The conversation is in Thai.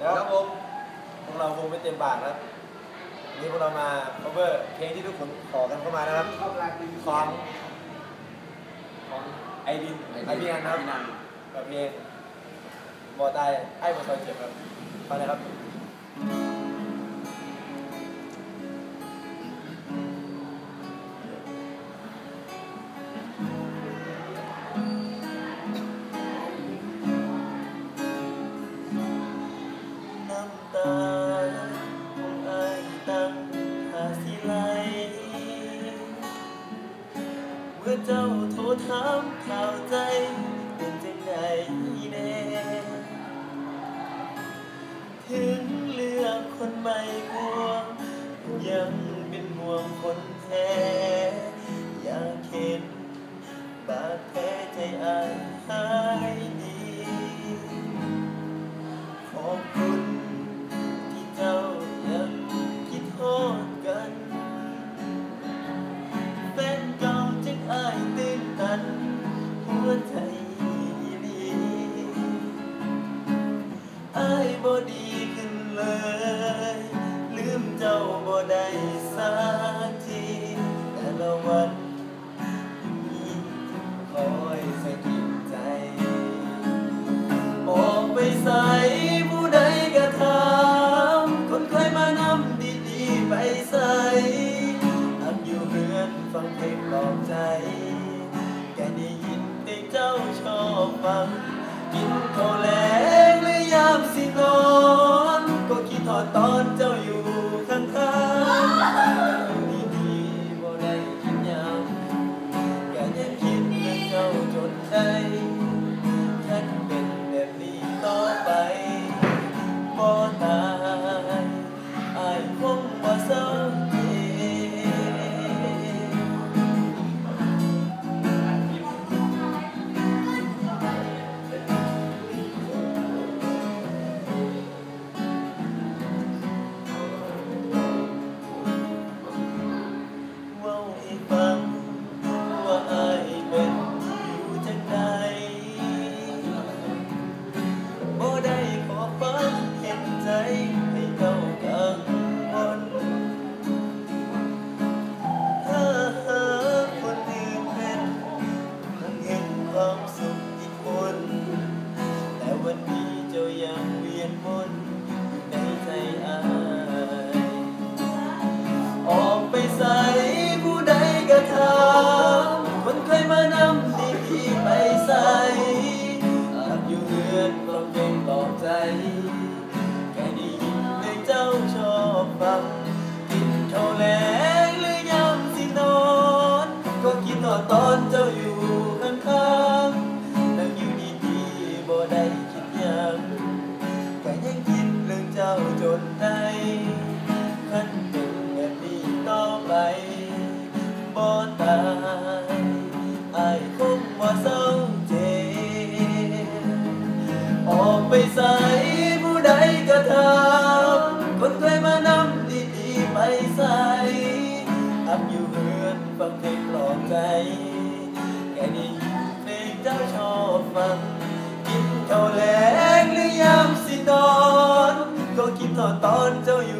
แล้วครับผมพวกเราคงไม่เต็มบาทครับวันนี้พวกเรามา cover เพลงที่ทุกคนขอกันเข้ามานะครับของของไอดินไอพี่นันนะครับพี่นันกับเพลงบอตายไอ้บอซอยเจ็บครับฟังเลยครับ เจ้าโทรถามข่าวใจเป็นจังใดแน่ถึงเลือกคนใหม่กลัวยังเป็นห่วงคนแท้อยากเห็นบาดแผลใจอายหายดี บ่ดีขึ้นเลย ลืมเจ้าบ่ได้สา ต่อไปบ่ตายอายคงบ่เศร้าเจ็บออกไปใส่ผู้ใดก็ทำคนเคยมานำดีๆไปใส่อับอยู่เฮือนฟังเพลงปลอบใจแค่ได้เพลงเจ้าชอบฟังกินข้าวแลงหรือยามสินอน ก็คิดทอดตอนเจ้าอยู่